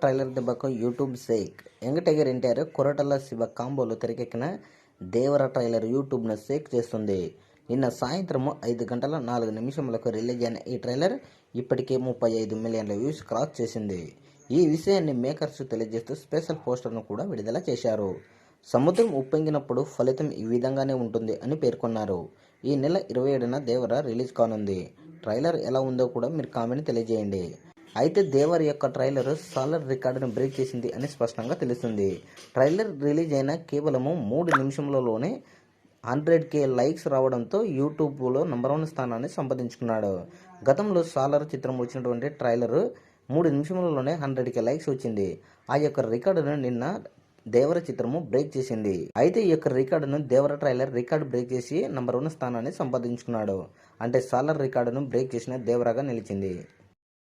Trailer దెబ్బకు YouTube shake. Young tiger NTR Koratala Siva కాంబోలో తెరకెక్కిన దేవర trailer యూట్యూబ్ను sake చేస్తుంది. నిన్న సాయంత్రం ఐదు గంటల నాలుగు నిమిషములకు రిలీజ్ అయిన ఈ ట్రైలర్ ఇప్పటికే ముప్పై ఐదు మిలియన్ల వ్యూస్ క్రాస్ చేసింది. ఈ విషయాన్ని మేకర్స్ తెలియజేస్తూ స్పెషల్ పోస్టర్ను కూడా విడుదల చేశారు. సముద్రం ఉప్పొంగినప్పుడు ఫలితం ఈ విధంగానే ఉంటుంది అని పేర్కొన్నారు. ఈ నెల ఇరవై ఏడున దేవర రిలీజ్ కానుంది. ట్రైలర్ ఎలా ఉందో కూడా మీరు కామెంట్ తెలియజేయండి. అయితే దేవర్ యొక్క ట్రైలర్ సాలర్ రికార్డును బ్రేక్ చేసింది అని స్పష్టంగా తెలుస్తుంది. ట్రైలర్ రిలీజ్ అయిన కేవలము మూడు నిమిషములలోనే హండ్రెడ్ కే లైక్స్ రావడంతో యూట్యూబ్లో నంబర్ వన్ స్థానాన్ని సంపాదించుకున్నాడు. గతంలో సాలర్ చిత్రం వచ్చినటువంటి ట్రైలర్ మూడు నిమిషములలోనే హండ్రెడ్ కే లైక్స్ వచ్చింది. ఆ యొక్క రికార్డును నిన్న దేవర చిత్రము బ్రేక్ చేసింది. అయితే ఈ యొక్క రికార్డును దేవర ట్రైలర్ రికార్డు బ్రేక్ చేసి నంబర్ వన్ స్థానాన్ని సంపాదించుకున్నాడు. అంటే సాలర్ రికార్డును బ్రేక్ చేసిన దేవరాగా నిలిచింది.